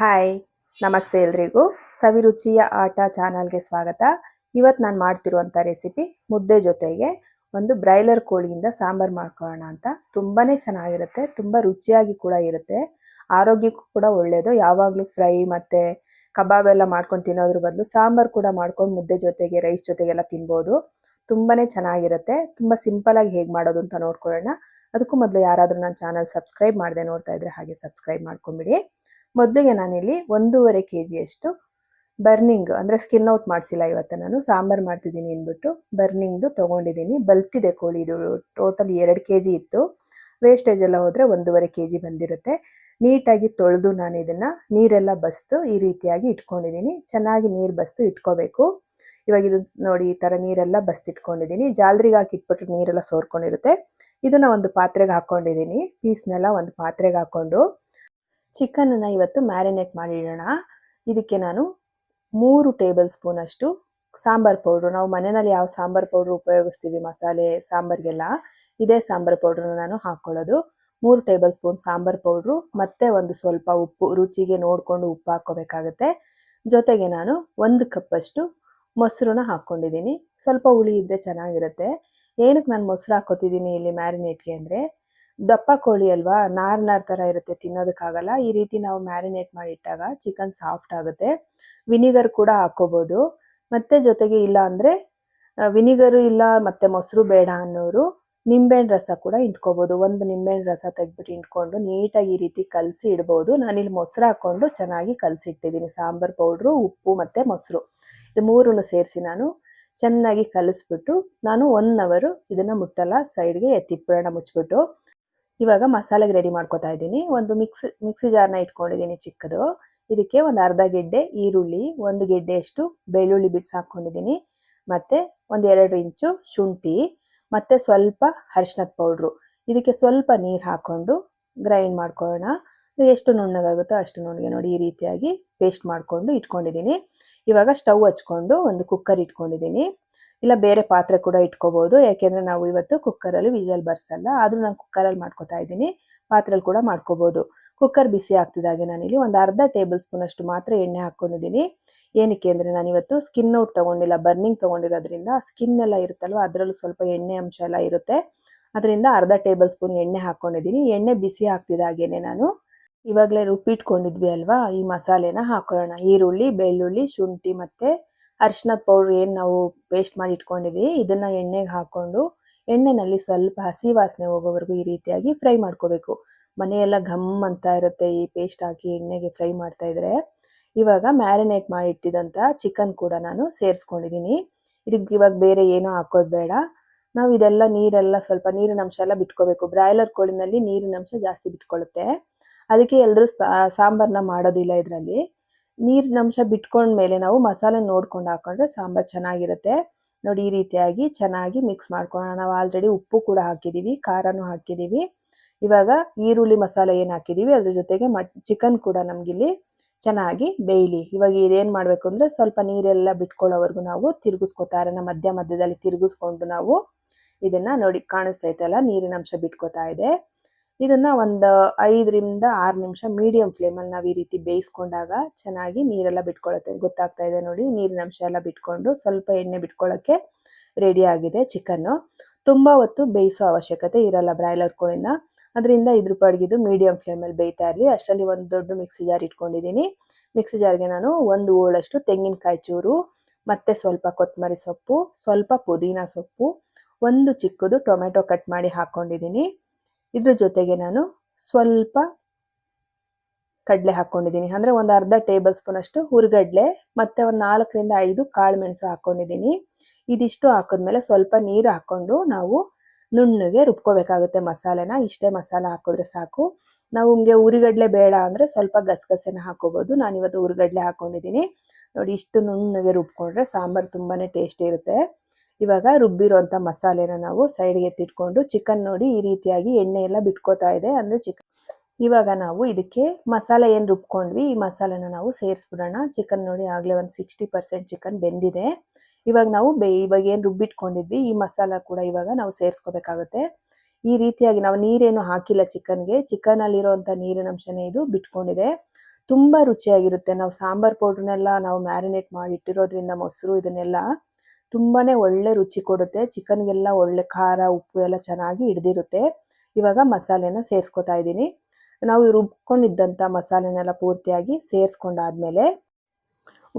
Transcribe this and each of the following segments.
Hi ನಮಸ್ತೆ ಎಲ್ರಿಗೂ. ಸವಿರುಚಿಯ ಆಟ ಚಾನಲ್ಗೆ ಸ್ವಾಗತ. ಇವತ್ತು ನಾನು ಮಾಡ್ತಿರುವಂಥ ರೆಸಿಪಿ ಮುದ್ದೆ ಜೊತೆಗೆ ಒಂದು ಬ್ರಾಯ್ಲರ್ ಕೋಳಿಯಿಂದ ಸಾಂಬಾರು ಮಾಡ್ಕೊಳ್ಳೋಣ ಅಂತ. ತುಂಬಾ ಚೆನ್ನಾಗಿರುತ್ತೆ, ತುಂಬ ರುಚಿಯಾಗಿ ಕೂಡ ಇರುತ್ತೆ. ಆರೋಗ್ಯಕ್ಕೂ ಕೂಡ ಒಳ್ಳೆಯದು ಯಾವಾಗಲೂ ಫ್ರೈ ಮತ್ತು ಕಬಾಬ್ ಎಲ್ಲ ಮಾಡ್ಕೊಂಡು ತಿನ್ನೋದ್ರ ಬದಲು ಸಾಂಬಾರು ಕೂಡ ಮಾಡ್ಕೊಂಡು ಮುದ್ದೆ ಜೊತೆಗೆ, ರೈಸ್ ಜೊತೆಗೆಲ್ಲ ತಿನ್ಬೋದು. ತುಂಬಾ ಚೆನ್ನಾಗಿರುತ್ತೆ. ತುಂಬ ಸಿಂಪಲಾಗಿ ಹೇಗೆ ಮಾಡೋದು ಅಂತ ನೋಡ್ಕೊಳ್ಳೋಣ. ಅದಕ್ಕೂ ಮೊದಲು ಯಾರಾದರೂ ನನ್ನ ಚಾನಲ್ ಸಬ್ಸ್ಕ್ರೈಬ್ ಮಾಡಿದೆ ನೋಡ್ತಾ ಇದ್ರೆ ಹಾಗೆ ಸಬ್ಸ್ಕ್ರೈಬ್ ಮಾಡ್ಕೊಂಬಿಡಿ. ಮೊದಲಿಗೆ ನಾನಿಲ್ಲಿ ಒಂದೂವರೆ ಕೆ ಜಿಯಷ್ಟು ಬರ್ನಿಂಗ್ ಅಂದರೆ ಸ್ಕಿನ್ ಔಟ್ ಮಾಡಿಸಿಲ್ಲ ಇವತ್ತು ನಾನು, ಸಾಂಬಾರು ಮಾಡ್ತಿದ್ದೀನಿ ಅಂದ್ಬಿಟ್ಟು ಬರ್ನಿಂಗ್ದು ತೊಗೊಂಡಿದ್ದೀನಿ. ಬಲ್ತಿದೆ ಕೋಳಿ, ಇದು ಟೋಟಲ್ ಎರಡು ಕೆ ಜಿ ಇತ್ತು. ವೇಸ್ಟೇಜ್ ಎಲ್ಲ ಹೋದರೆ ಒಂದೂವರೆ ಕೆ ಜಿ ಬಂದಿರುತ್ತೆ. ನೀಟಾಗಿ ತೊಳೆದು ನಾನು ಇದನ್ನು ನೀರೆಲ್ಲ ಬಸ್ತು ಈ ರೀತಿಯಾಗಿ ಇಟ್ಕೊಂಡಿದ್ದೀನಿ. ಚೆನ್ನಾಗಿ ನೀರು ಬಸ್ತು ಇಟ್ಕೋಬೇಕು. ಇವಾಗ ಇದು ನೋಡಿ, ಈ ಥರ ನೀರೆಲ್ಲ ಬಸ್ತಿಟ್ಕೊಂಡಿದ್ದೀನಿ ಜಾಲ್ರಿಗೆ ಹಾಕಿ ಇಟ್ಬಿಟ್ರೆ ನೀರೆಲ್ಲ ಸೋರ್ಕೊಂಡಿರುತ್ತೆ. ಇದನ್ನು ಒಂದು ಪಾತ್ರೆಗೆ ಹಾಕ್ಕೊಂಡಿದ್ದೀನಿ ಪೀಸ್ನೆಲ್ಲ ಒಂದು ಪಾತ್ರೆಗೆ ಹಾಕ್ಕೊಂಡು ಚಿಕನನ್ನು ಇವತ್ತು ಮ್ಯಾರಿನೇಟ್ ಮಾಡಿಡೋಣ. ಇದಕ್ಕೆ ನಾನು ಮೂರು ಟೇಬಲ್ ಸ್ಪೂನ್ ಅಷ್ಟು ಸಾಂಬಾರ್ ಪೌಡ್ರು. ನಾವು ಮನೆಯಲ್ಲಿ ಯಾವ ಸಾಂಬಾರ್ ಪೌಡ್ರ್ ಉಪಯೋಗಿಸ್ತೀವಿ? ಮಸಾಲೆ, ಸಾಂಬಾರ್ಗೆಲ್ಲ ಇದೇ ಸಾಂಬಾರ್ ಪೌಡ್ರನ್ನ ನಾನು ಹಾಕ್ಕೊಳ್ಳೋದು ಮೂರು ಟೇಬಲ್ ಸ್ಪೂನ್ ಸಾಂಬಾರ್ ಪೌಡ್ರು, ಮತ್ತೆ ಒಂದು ಸ್ವಲ್ಪ ಉಪ್ಪು, ರುಚಿಗೆ ನೋಡಿಕೊಂಡು ಉಪ್ಪು ಹಾಕ್ಕೋಬೇಕಾಗತ್ತೆ. ಜೊತೆಗೆ ನಾನು ಒಂದು ಕಪ್ಪಷ್ಟು ಮೊಸರನ್ನ ಹಾಕ್ಕೊಂಡಿದ್ದೀನಿ. ಸ್ವಲ್ಪ ಹುಳಿ ಇದ್ದರೆ ಚೆನ್ನಾಗಿರುತ್ತೆ. ಏನಕ್ಕೆ ನಾನು ಮೊಸರು ಹಾಕೋತಿದ್ದೀನಿ ಇಲ್ಲಿ ಮ್ಯಾರಿನೇಟ್ಗೆ ಅಂದರೆ ದಪ್ಪ ಕೋಳಿ ಅಲ್ವಾ? ನಾರ್ ನಾರ್ ಥರ ಇರುತ್ತೆ, ತಿನ್ನೋದಕ್ಕಾಗಲ್ಲ. ಈ ರೀತಿ ನಾವು ಮ್ಯಾರಿನೇಟ್ ಮಾಡಿಟ್ಟಾಗ ಚಿಕನ್ ಸಾಫ್ಟ್ ಆಗುತ್ತೆ. ವಿನಿಗರ್ ಕೂಡ ಹಾಕೋಬೋದು. ಮತ್ತೆ ಜೊತೆಗೆ ಇಲ್ಲ ಅಂದರೆ ವಿನಿಗರು ಇಲ್ಲ ಮತ್ತೆ ಮೊಸರು ಬೇಡ ಅನ್ನೋರು ನಿಂಬೆಹಣ್ಣು ರಸ ಕೂಡ ಇಟ್ಕೋಬೋದು. ಒಂದು ನಿಂಬೆಹಣ್ಣು ರಸ ತೆಗೆದ್ಬಿಟ್ಟು ಇಟ್ಕೊಂಡು ನೀಟಾಗಿ ಈ ರೀತಿ ಕಲಸಿ ಇಡ್ಬೋದು. ನಾನಿಲ್ಲಿ ಮೊಸರು ಹಾಕ್ಕೊಂಡು ಚೆನ್ನಾಗಿ ಕಲಸಿಟ್ಟಿದ್ದೀನಿ. ಸಾಂಬಾರ್ ಪೌಡ್ರು, ಉಪ್ಪು ಮತ್ತು ಮೊಸರು. ಇದು ಮೂರನ್ನು ಸೇರಿಸಿ ನಾನು ಚೆನ್ನಾಗಿ ಕಲಿಸ್ಬಿಟ್ಟು ನಾನು ಒನ್ ಅವರು ಇದನ್ನು ಮುಟ್ಟಲ್ಲ ಸೈಡ್ಗೆ ಎತ್ತಿಟ್ಬಿಡೋಣ ಮುಚ್ಚಿಬಿಟ್ಟು ಇವಾಗ ಮಸಾಲೆಗೆ ರೆಡಿ ಮಾಡ್ಕೋತಾ ಇದ್ದೀನಿ. ಒಂದು ಮಿಕ್ಸ್ ಮಿಕ್ಸಿ ಜಾರ್ನ ಇಟ್ಕೊಂಡಿದ್ದೀನಿ ಚಿಕ್ಕದು. ಇದಕ್ಕೆ ಒಂದು ಅರ್ಧ ಗೆಡ್ಡೆ ಈರುಳ್ಳಿ, ಒಂದು ಗೆಡ್ಡೆಯಷ್ಟು ಬೆಳ್ಳುಳ್ಳಿ ಬಿಡ್ಸಿ ಹಾಕ್ಕೊಂಡಿದ್ದೀನಿ. ಮತ್ತು ಒಂದು ಎರಡು ಇಂಚು ಶುಂಠಿ, ಮತ್ತು ಸ್ವಲ್ಪ ಅರಿಶಿನದ ಪೌಡ್ರು ಇದಕ್ಕೆ ಸ್ವಲ್ಪ ನೀರು ಹಾಕ್ಕೊಂಡು ಗ್ರೈಂಡ್ ಮಾಡ್ಕೊಳ್ಳೋಣ. ಎಷ್ಟು ನುಣ್ಣಗಾಗುತ್ತೋ ಅಷ್ಟು ನುಣ್ಣಗೆ ನೋಡಿ ಈ ರೀತಿಯಾಗಿ ಪೇಸ್ಟ್ ಮಾಡಿಕೊಂಡು ಇಟ್ಕೊಂಡಿದ್ದೀನಿ. ಇವಾಗ ಸ್ಟವ್ ಹಚ್ಕೊಂಡು ಒಂದು ಕುಕ್ಕರ್ ಇಟ್ಕೊಂಡಿದ್ದೀನಿ. ಇಲ್ಲ ಬೇರೆ ಪಾತ್ರೆ ಕೂಡ ಇಟ್ಕೋಬಹುದು ಯಾಕೆಂದ್ರೆ ನಾವು ಇವತ್ತು ಕುಕ್ಕರಲ್ಲಿ ವಿಜಲ್ ಬರ್ಸಲ್ಲ ಆದ್ರೂ ನಾನು ಕುಕ್ಕರಲ್ಲಿ ಮಾಡ್ಕೋತಾ ಇದ್ದೀನಿ. ಪಾತ್ರೆಯಲ್ಲಿ ಕೂಡ ಮಾಡ್ಕೋಬಹುದು ಕುಕ್ಕರ್ ಬಿಸಿ ಆಗ್ತಿದ್ದಾಗೆ ನಾನಿಲ್ಲಿ ಒಂದು ಅರ್ಧ ಟೇಬಲ್ ಸ್ಪೂನ್ ಅಷ್ಟು ಮಾತ್ರ ಎಣ್ಣೆ ಹಾಕ್ಕೊಂಡಿದ್ದೀನಿ. ಏನಕ್ಕೆ ಅಂದರೆ ನಾನು ಇವತ್ತು ಸ್ಕಿನ್ ಔಟ್ ತೊಗೊಂಡಿಲ್ಲ ಬರ್ನಿಂಗ್ ತೊಗೊಂಡಿರೋದ್ರಿಂದ ಸ್ಕಿನ್ ಎಲ್ಲ ಇರುತ್ತಲ್ವ, ಅದರಲ್ಲೂ ಸ್ವಲ್ಪ ಎಣ್ಣೆ ಅಂಶ ಎಲ್ಲ ಇರುತ್ತೆ. ಅದರಿಂದ ಅರ್ಧ ಟೇಬಲ್ ಸ್ಪೂನ್ ಎಣ್ಣೆ ಹಾಕ್ಕೊಂಡಿದ್ದೀನಿ. ಎಣ್ಣೆ ಬಿಸಿ ಆಗ್ತಿದ್ದಾಗೇನೆ ನಾನು. ಇವಾಗಲೇ ರುಬ್ಬಿಟ್ಕೊಂಡಿದ್ವಿ ಅಲ್ವಾ? ಈ ಮಸಾಲೆನ ಹಾಕೊಳ್ಳೋಣ. ಈರುಳ್ಳಿ, ಬೆಳ್ಳುಳ್ಳಿ, ಶುಂಠಿ ಮತ್ತು ಅರಿಶಿನದ ಪೌಡ್ರ್ ಏನು ನಾವು ಪೇಸ್ಟ್ ಮಾಡಿ ಇಟ್ಕೊಂಡಿದ್ವಿ. ಇದನ್ನು ಎಣ್ಣೆಗೆ ಹಾಕ್ಕೊಂಡು ಎಣ್ಣೆನಲ್ಲಿ ಸ್ವಲ್ಪ ಹಸಿ ವಾಸನೆ ಹೋಗೋವರೆಗೂ ಈ ರೀತಿಯಾಗಿ ಫ್ರೈ ಮಾಡ್ಕೋಬೇಕು. ಮನೆಯೆಲ್ಲ ಘಮ್ ಅಂತ ಇರುತ್ತೆ ಈ ಪೇಸ್ಟ್ ಹಾಕಿ ಎಣ್ಣೆಗೆ ಫ್ರೈ ಮಾಡ್ತಾ ಇದ್ರೆ. ಇವಾಗ ಮ್ಯಾರಿನೇಟ್ ಮಾಡಿಟ್ಟಿದಂಥ ಚಿಕನ್ ಕೂಡ ನಾನು ಸೇರಿಸ್ಕೊಂಡಿದ್ದೀನಿ ಇದಕ್ಕೆ ಇವಾಗ ಬೇರೆ ಏನೂ ಹಾಕೋದು ಬೇಡ. ನಾವು ಇದೆಲ್ಲ ನೀರೆಲ್ಲ ಸ್ವಲ್ಪ ನೀರಿನಂಶ ಎಲ್ಲ ಬಿಟ್ಕೋಬೇಕು. ಬ್ರಾಯ್ಲರ್ ಕೋಳಿನಲ್ಲಿ ನೀರಿನಂಶ ಜಾಸ್ತಿ ಬಿಟ್ಕೊಳ್ಳುತ್ತೆ ಅದಕ್ಕೆ ಎಲ್ಲರೂ ಸಾಂಬಾರನ್ನ ಮಾಡೋದಿಲ್ಲ ಇದರಲ್ಲಿ. ನೀರಿನ ಅಂಶ ಬಿಟ್ಕೊಂಡ್ಮೇಲೆ ನಾವು ಮಸಾಲೆ ನೋಡ್ಕೊಂಡು ಹಾಕೊಂಡ್ರೆ ಸಾಂಬಾರು ಚೆನ್ನಾಗಿರುತ್ತೆ. ನೋಡಿ ಈ ರೀತಿಯಾಗಿ ಚೆನ್ನಾಗಿ ಮಿಕ್ಸ್ ಮಾಡ್ಕೊಳ್ಳೋಣ. ನಾವು ಆಲ್ರೆಡಿ ಉಪ್ಪು ಕೂಡ ಹಾಕಿದ್ದೀವಿ ಖಾರನೂ ಹಾಕಿದ್ದೀವಿ ಇವಾಗ ಈರುಳ್ಳಿ ಮಸಾಲೆ ಏನು ಹಾಕಿದ್ದೀವಿ ಅದ್ರ ಜೊತೆಗೆ ಮಟ್ ಚಿಕನ್ ಕೂಡ ನಮಗಿಲ್ಲಿ ಚೆನ್ನಾಗಿ ಬೇಯಲಿ. ಇವಾಗ ಇದೇನು ಮಾಡಬೇಕು ಅಂದರೆ ಸ್ವಲ್ಪ ನೀರೆಲ್ಲ ಬಿಟ್ಕೊಳ್ಳೋವರೆಗೂ ನಾವು ತಿರುಗಿಸ್ಕೊತಾ ಇರೋಣ. ಮಧ್ಯ ಮಧ್ಯದಲ್ಲಿ ತಿರುಗಿಸ್ಕೊಂಡು ನಾವು ಇದನ್ನು ನೋಡಿ ಕಾಣಿಸ್ತೈತಲ್ಲ ನೀರಿನ ಅಂಶ ಬಿಟ್ಕೋತಾ ಇದೆ. ಇದನ್ನ ಒಂದು ಐದರಿಂದ ಆರು ನಿಮಿಷ ಮೀಡಿಯಂ ಫ್ಲೇಮಲ್ಲಿ ನಾವು ಈ ರೀತಿ ಬೇಯಿಸ್ಕೊಂಡಾಗ ಚೆನ್ನಾಗಿ ನೀರೆಲ್ಲ ಬಿಟ್ಕೊಳ್ಳುತ್ತೆ ಗೊತ್ತಾಗ್ತಾ ಇದೆ ನೋಡಿ, ನೀರಿನ ಅಂಶ ಎಲ್ಲ ಬಿಟ್ಕೊಂಡು ಸ್ವಲ್ಪ ಎಣ್ಣೆ ಬಿಟ್ಕೊಳ್ಳೋಕ್ಕೆ ರೆಡಿ ಆಗಿದೆ ಚಿಕನ್ನು ತುಂಬ ಹೊತ್ತು ಬೇಯಿಸೋ ಅವಶ್ಯಕತೆ ಇರಲ್ಲ ಬ್ರಾಯ್ಲರ್ ಕೋಳಿನ. ಅದರಿಂದ ಇದ್ರ ಪಡ್ಗಿದು ಮೀಡಿಯಂ ಫ್ಲೇಮಲ್ಲಿ ಬೇಯ್ತಾ ಇರಲಿ. ಅಷ್ಟರಲ್ಲಿ ಒಂದು ದೊಡ್ಡ ಮಿಕ್ಸಿ ಜಾರ್ ಇಟ್ಕೊಂಡಿದ್ದೀನಿ ಮಿಕ್ಸಿ ಜಾರ್ಗೆ ನಾನು ಒಂದು ಓಳಷ್ಟು ತೆಂಗಿನಕಾಯಿ ಚೂರು, ಮತ್ತು ಸ್ವಲ್ಪ ಕೊತ್ತಂಬರಿ ಸೊಪ್ಪು, ಸ್ವಲ್ಪ ಪುದೀನ ಸೊಪ್ಪು, ಒಂದು ಚಿಕ್ಕದು ಟೊಮೆಟೊ ಕಟ್ ಮಾಡಿ ಹಾಕ್ಕೊಂಡಿದ್ದೀನಿ ಇದ್ರ ಜೊತೆಗೆ ನಾನು ಸ್ವಲ್ಪ ಕಡಲೆ ಹಾಕ್ಕೊಂಡಿದ್ದೀನಿ ಅಂದರೆ ಒಂದು ಅರ್ಧ ಟೇಬಲ್ ಸ್ಪೂನ್ ಅಷ್ಟು ಹುರ್ಗಡ್ಲೆ, ಮತ್ತು ಒಂದು ನಾಲ್ಕರಿಂದ ಐದು ಕಾಳು ಮೆಣಸು ಹಾಕ್ಕೊಂಡಿದ್ದೀನಿ ಇದಿಷ್ಟು ಹಾಕಿದ್ಮೇಲೆ ಸ್ವಲ್ಪ ನೀರು ಹಾಕ್ಕೊಂಡು ನಾವು ನುಣ್ಣಗೆ ರುಬ್ಕೋಬೇಕಾಗುತ್ತೆ ಮಸಾಲೆನ. ಇಷ್ಟೇ ಮಸಾಲೆ ಹಾಕಿದ್ರೆ ಸಾಕು. ನಾವು ನಿಮಗೆ ಉರಿಗಡ್ಲೆ ಬೇಡ ಅಂದರೆ ಸ್ವಲ್ಪ ಗಸಗಸೆನ ಹಾಕೋಬೋದು. ನಾನಿವತ್ತು ಉರಿಗಡ್ಲೆ ಹಾಕ್ಕೊಂಡಿದ್ದೀನಿ ನೋಡಿ, ಇಷ್ಟು ನುಣ್ಣಗೆ ರುಬ್ಕೊಂಡ್ರೆ ಸಾಂಬಾರು ತುಂಬಾ ಟೇಸ್ಟಿ ಇರುತ್ತೆ. ಇವಾಗ ರುಬ್ಬಿರೋಂಥ ಮಸಾಲೆನ ನಾವು ಸೈಡ್ಗೆ ಎತ್ತಿಟ್ಕೊಂಡು ಚಿಕನ್ ನೋಡಿ ಈ ರೀತಿಯಾಗಿ ಎಣ್ಣೆ ಎಲ್ಲ ಬಿಟ್ಕೋತಾ ಇದೆ. ಅಂದರೆ ಚಿಕನ್ ಇವಾಗ ನಾವು ಇದಕ್ಕೆ ಮಸಾಲೆ ಏನು ರುಬ್ಕೊಂಡ್ವಿ? ಈ ಮಸಾಲೆನ ನಾವು ಸೇರಿಸ್ಬಿಡೋಣ. ಚಿಕನ್ ನೋಡಿ ಆಗಲೇ ಒಂದು ಸಿಕ್ಸ್ಟಿ ಪರ್ಸೆಂಟ್ ಚಿಕನ್ ಬೆಂದಿದೆ. ಇವಾಗ ನಾವು ಬೇ, ಇವಾಗ ಏನು ರುಬ್ಬಿಟ್ಕೊಂಡಿದ್ವಿ? ಈ ಮಸಾಲ ಕೂಡ ಇವಾಗ ನಾವು ಸೇರಿಸ್ಕೋಬೇಕಾಗುತ್ತೆ. ಈ ರೀತಿಯಾಗಿ ನಾವು ನೀರೇನು ಹಾಕಿಲ್ಲ ಚಿಕನ್ಗೆ ಚಿಕನಲ್ಲಿರೋವಂಥ ನೀರಿನ ಅಂಶನೇ ಇದು ಬಿಟ್ಕೊಂಡಿದೆ. ತುಂಬ ರುಚಿಯಾಗಿರುತ್ತೆ. ನಾವು ಸಾಂಬಾರ್ ಪೌಡ್ರನ್ನೆಲ್ಲ ನಾವು ಮ್ಯಾರಿನೇಟ್ ಮಾಡಿ ಇಟ್ಟಿರೋದ್ರಿಂದ ಮೊಸರು ಇದನ್ನೆಲ್ಲ ತುಂಬಾನೇ ಒಳ್ಳೆ ರುಚಿ ಕೊಡುತ್ತೆ. ಚಿಕನ್ಗೆಲ್ಲ ಒಳ್ಳೆ ಖಾರ, ಉಪ್ಪು ಎಲ್ಲ ಚೆನ್ನಾಗಿ ಹಿಡ್ದಿರುತ್ತೆ. ಇವಾಗ ಮಸಾಲೆನ ಸೇರಿಸ್ಕೊತಾ ಇದ್ದೀನಿ. ನಾವು ರುಬ್ಕೊಂಡಿದ್ದಂಥ ಮಸಾಲೆನೆಲ್ಲ ಪೂರ್ತಿಯಾಗಿ ಸೇರಿಸ್ಕೊಂಡಾದ್ಮೇಲೆ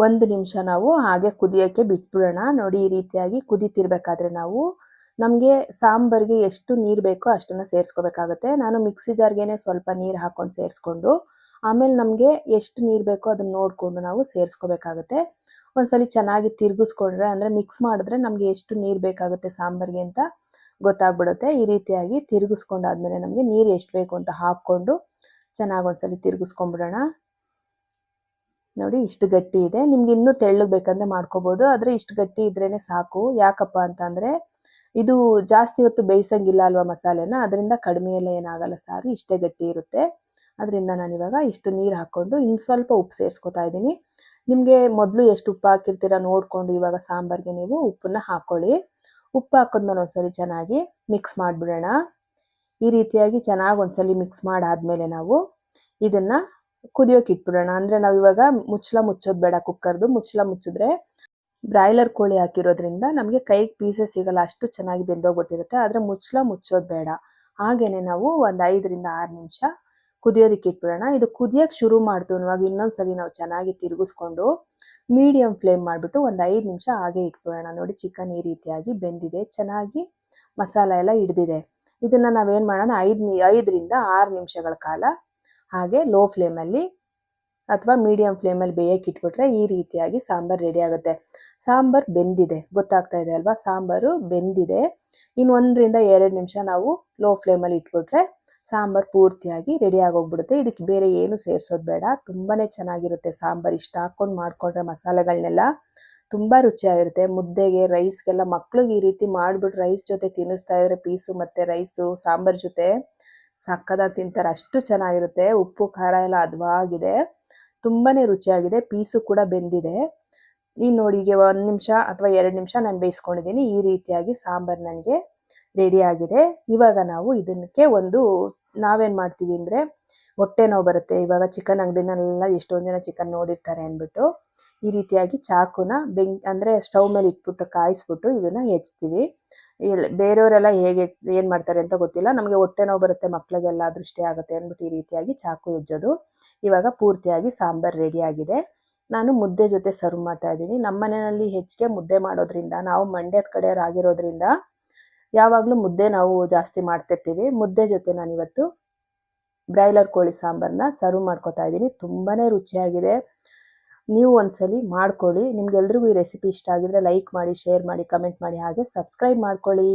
ಒಂದು ನಿಮಿಷ ನಾವು ಹಾಗೆ ಕುದಿಯೋಕ್ಕೆ ಬಿಟ್ಬಿಡೋಣ. ನೋಡಿ ಈ ರೀತಿಯಾಗಿ ಕುದೀತಿರ್ಬೇಕಾದ್ರೆ ನಾವು ನಮಗೆ ಸಾಂಬಾರಿಗೆ ಎಷ್ಟು ನೀರು ಬೇಕೋ ಅಷ್ಟನ್ನು ಸೇರಿಸ್ಕೋಬೇಕಾಗತ್ತೆ. ನಾನು ಮಿಕ್ಸಿ ಜಾರ್ಗೆನೆ ಸ್ವಲ್ಪ ನೀರು ಹಾಕ್ಕೊಂಡು ಸೇರಿಸ್ಕೊಂಡು, ಆಮೇಲೆ ನಮಗೆ ಎಷ್ಟು ನೀರು ಬೇಕೋ ಅದನ್ನ ನೋಡಿಕೊಂಡು ನಾವು ಸೇರಿಸ್ಕೋಬೇಕಾಗತ್ತೆ. ಒಂದ್ಸಲಿ ಚೆನ್ನಾಗಿ ತಿರುಗಿಸ್ಕೊಂಡ್ರೆ, ಅಂದರೆ ಮಿಕ್ಸ್ ಮಾಡಿದ್ರೆ ನಮಗೆ ಎಷ್ಟು ನೀರು ಬೇಕಾಗುತ್ತೆ ಸಾಂಬಾರಿಗೆ ಅಂತ ಗೊತ್ತಾಗ್ಬಿಡುತ್ತೆ. ಈ ರೀತಿಯಾಗಿ ತಿರುಗಿಸ್ಕೊಂಡಾದ್ಮೇಲೆ ನಮಗೆ ನೀರು ಎಷ್ಟು ಬೇಕು ಅಂತ ಹಾಕ್ಕೊಂಡು ಚೆನ್ನಾಗಿ ಒಂದ್ಸಲಿ ತಿರುಗಿಸ್ಕೊಂಡ್ಬಿಡೋಣ. ನೋಡಿ, ಇಷ್ಟು ಗಟ್ಟಿ ಇದೆ. ನಿಮ್ಗೆ ಇನ್ನೂ ತೆಳ್ಳಗೆ ಬೇಕಂದ್ರೆ ಮಾಡ್ಕೋಬೋದು. ಆದರೆ ಇಷ್ಟು ಗಟ್ಟಿ ಇದ್ರೇನೆ ಸಾಕು. ಯಾಕಪ್ಪ ಅಂತಂದರೆ ಇದು ಜಾಸ್ತಿ ಹೊತ್ತು ಬೇಯಿಸಂಗಿಲ್ಲ ಅಲ್ವಾ ಮಸಾಲೆನ? ಅದರಿಂದ ಕಡಿಮೆಯಲ್ಲೇ ಏನಾಗಲ್ಲ ಸಾರು. ಇಷ್ಟೇ ಗಟ್ಟಿ ಇರುತ್ತೆ. ಅದರಿಂದ ನಾನಿವಾಗ ಇಷ್ಟು ನೀರು ಹಾಕ್ಕೊಂಡು ಇನ್ನು ಸ್ವಲ್ಪ ಉಪ್ಪು ಸೇರಿಸ್ಕೊತಾ ಇದ್ದೀನಿ. ನಿಮಗೆ ಮೊದಲು ಎಷ್ಟು ಉಪ್ಪು ಹಾಕಿರ್ತೀರ ನೋಡಿಕೊಂಡು ಇವಾಗ ಸಾಂಬಾರಿಗೆ ನೀವು ಉಪ್ಪನ್ನ ಹಾಕ್ಕೊಳ್ಳಿ ಉಪ್ಪು ಹಾಕಿದ್ಮೇಲೆ ಒಂದ್ಸರಿ ಚೆನ್ನಾಗಿ ಮಿಕ್ಸ್ ಮಾಡಿಬಿಡೋಣ. ಈ ರೀತಿಯಾಗಿ ಚೆನ್ನಾಗಿ ಒಂದ್ಸಲಿ ಮಿಕ್ಸ್ ಮಾಡಾದ್ಮೇಲೆ ನಾವು ಇದನ್ನ ಕುದಿಯೋಕೆ ಇಟ್ಬಿಡೋಣ. ಅಂದರೆ ನಾವು ಇವಾಗ ಮುಚ್ಚಳ ಮುಚ್ಚೋದು ಬೇಡ ಕುಕ್ಕರ್ದು. ಮುಚ್ಚಳ ಮುಚ್ಚಿದ್ರೆ ಬ್ರಾಯ್ಲರ್ ಕೋಳಿ ಹಾಕಿರೋದ್ರಿಂದ ನಮಗೆ ಕೈಗೆ ಪೀಸಸ್ ಸಿಗಲ್ಲ. ಅಷ್ಟು ಚೆನ್ನಾಗಿ ಬೆಂದೋಗ್ಬಿಟ್ಟಿರುತ್ತೆ. ಆದರೆ ಮುಚ್ಚಳ ಮುಚ್ಚೋದು ಬೇಡ. ಹಾಗೇನೆ ನಾವು ಒಂದು ಐದರಿಂದ ಆರು ನಿಮಿಷ ಕುದಿಯೋದಕ್ಕೆ ಇಟ್ಬಿಡೋಣ. ಇದು ಕುದಿಯೋಕೆ ಶುರು ಮಾಡ್ತು ಇವಾಗ ಇನ್ನೊಂದ್ಸಲಿ ನಾವು ಚೆನ್ನಾಗಿ ತಿರುಗಿಸ್ಕೊಂಡು ಮೀಡಿಯಂ ಫ್ಲೇಮ್ ಮಾಡಿಬಿಟ್ಟು ಒಂದು ಐದು ನಿಮಿಷ ಹಾಗೆ ಇಟ್ಬಿಡೋಣ. ನೋಡಿ ಚಿಕನ್ ಈ ರೀತಿಯಾಗಿ ಬೆಂದಿದೆ, ಚೆನ್ನಾಗಿ ಮಸಾಲ ಎಲ್ಲ ಹಿಡ್ದಿದೆ. ಇದನ್ನು ನಾವೇನು ಮಾಡೋಣ, ಐದು ಐದರಿಂದ ಆರು ನಿಮಿಷಗಳ ಕಾಲ ಹಾಗೆ ಲೋ ಫ್ಲೇಮಲ್ಲಿ ಅಥವಾ ಮೀಡಿಯಂ ಫ್ಲೇಮಲ್ಲಿ ಬೇಯಕ್ಕೆ ಇಟ್ಬಿಟ್ರೆ ಈ ರೀತಿಯಾಗಿ ಸಾಂಬಾರು ರೆಡಿ ಆಗುತ್ತೆ. ಸಾಂಬಾರು ಬೆಂದಿದೆ, ಗೊತ್ತಾಗ್ತಾ ಇದೆ ಅಲ್ವಾ? ಸಾಂಬಾರು ಬೆಂದಿದೆ. ಇನ್ನು ಒಂದರಿಂದ ಎರಡು ನಿಮಿಷ ನಾವು ಲೋ ಫ್ಲೇಮಲ್ಲಿ ಇಟ್ಬಿಟ್ರೆ ಸಾಂಬಾರು ಪೂರ್ತಿಯಾಗಿ ರೆಡಿ ಆಗೋಗ್ಬಿಡುತ್ತೆ. ಇದಕ್ಕೆ ಬೇರೆ ಏನು ಸೇರಿಸೋದು ಬೇಡ. ತುಂಬಾ ಚೆನ್ನಾಗಿರುತ್ತೆ ಸಾಂಬಾರು. ಇಷ್ಟ ಹಾಕ್ಕೊಂಡು ಮಾಡಿಕೊಂಡ್ರೆ ಮಸಾಲೆಗಳನ್ನೆಲ್ಲ ತುಂಬ ರುಚಿಯಾಗಿರುತ್ತೆ. ಮುದ್ದೆಗೆ ರೈಸ್ಗೆಲ್ಲ ಮಕ್ಳಿಗೆ ಈ ರೀತಿ ಮಾಡಿಬಿಟ್ಟು ರೈಸ್ ಜೊತೆ ತಿನ್ನಿಸ್ತಾ ಇದ್ರೆ ಪೀಸು ಮತ್ತು ರೈಸು ಸಾಂಬಾರು ಜೊತೆ ಸಕ್ಕದಾಗಿ ತಿಂತಾರೆ. ಅಷ್ಟು ಚೆನ್ನಾಗಿರುತ್ತೆ. ಉಪ್ಪು, ಖಾರ ಎಲ್ಲ ಅದ್ವಾಗಿದೆ. ತುಂಬಾ ರುಚಿಯಾಗಿದೆ. ಪೀಸು ಕೂಡ ಬೆಂದಿದೆ. ಈ ನೋಡಿ, ಈಗ ಒಂದು ನಿಮಿಷ ಅಥವಾ ಎರಡು ನಿಮಿಷ ನಾನು ಬೇಯಿಸ್ಕೊಂಡಿದ್ದೀನಿ ಈ ರೀತಿಯಾಗಿ ಸಾಂಬಾರು ನನಗೆ ರೆಡಿ ಆಗಿದೆ. ಇವಾಗ ನಾವು ಇದಕ್ಕೆ ಒಂದು ನಾವೇನು ಮಾಡ್ತೀವಿ ಅಂದರೆ ಹೊಟ್ಟೆ ನೋವು ಬರುತ್ತೆ. ಇವಾಗ ಚಿಕನ್ ಅಂಗಡಿನಲ್ಲೆಲ್ಲ ಎಷ್ಟೊಂದು ಜನ ಚಿಕನ್ ನೋಡಿರ್ತಾರೆ ಅಂದ್ಬಿಟ್ಟು ಈ ರೀತಿಯಾಗಿ ಚಾಕುನ ಬೆಂಕ್ ಅಂದರೆ ಸ್ಟವ್ ಮೇಲೆ ಇಟ್ಬಿಟ್ಟು ಕಾಯಿಸ್ಬಿಟ್ಟು ಇದನ್ನು ಹೆಚ್ತೀವಿ. ಇಲ್ಲಿ ಬೇರೆಯವರೆಲ್ಲ ಹೇಗೆ ಏನು ಮಾಡ್ತಾರೆ ಅಂತ ಗೊತ್ತಿಲ್ಲ. ನಮಗೆ ಹೊಟ್ಟೆ ನೋವು ಬರುತ್ತೆ ಮಕ್ಕಳಿಗೆಲ್ಲ ದೃಷ್ಟಿ ಆಗುತ್ತೆ ಅಂದ್ಬಿಟ್ಟು ಈ ರೀತಿಯಾಗಿ ಚಾಕು ಹೆಜ್ಜೋದು. ಇವಾಗ ಪೂರ್ತಿಯಾಗಿ ಸಾಂಬಾರು ರೆಡಿ ಆಗಿದೆ. ನಾನು ಮುದ್ದೆ ಜೊತೆ ಸರ್ವ್ ಮಾಡ್ತಾ ಇದ್ದೀನಿ. ನಮ್ಮ ಮನೆಯಲ್ಲಿ ಹೆಚ್ಚಿಗೆ ಮುದ್ದೆ ಮಾಡೋದ್ರಿಂದ, ನಾವು ಮಂಡ್ಯದ ಕಡೆಯವರಾಗಿರೋದ್ರಿಂದ ಯಾವಾಗಲೂ ಮುದ್ದೆ ನಾವು ಜಾಸ್ತಿ ಮಾಡ್ತಿರ್ತೀವಿ. ಮುದ್ದೆ ಜೊತೆ ನಾನು ಇವತ್ತು ಬ್ರಾಯ್ಲರ್ ಕೋಳಿ ಸಾಂಬಾರನ್ನ ಸರ್ವ್ ಮಾಡ್ಕೊತಾ ಇದ್ದೀನಿ. ತುಂಬಾ ರುಚಿಯಾಗಿದೆ. ನೀವು ಒಂದ್ಸಲಿ ಮಾಡ್ಕೊಳ್ಳಿ. ನಿಮ್ಗೆಲ್ರಿಗೂ ಈ ರೆಸಿಪಿ ಇಷ್ಟ ಆಗಿದ್ರೆ ಲೈಕ್ ಮಾಡಿ, ಶೇರ್ ಮಾಡಿ, ಕಮೆಂಟ್ ಮಾಡಿ ಹಾಗೆ ಸಬ್ಸ್ಕ್ರೈಬ್ ಮಾಡ್ಕೊಳ್ಳಿ.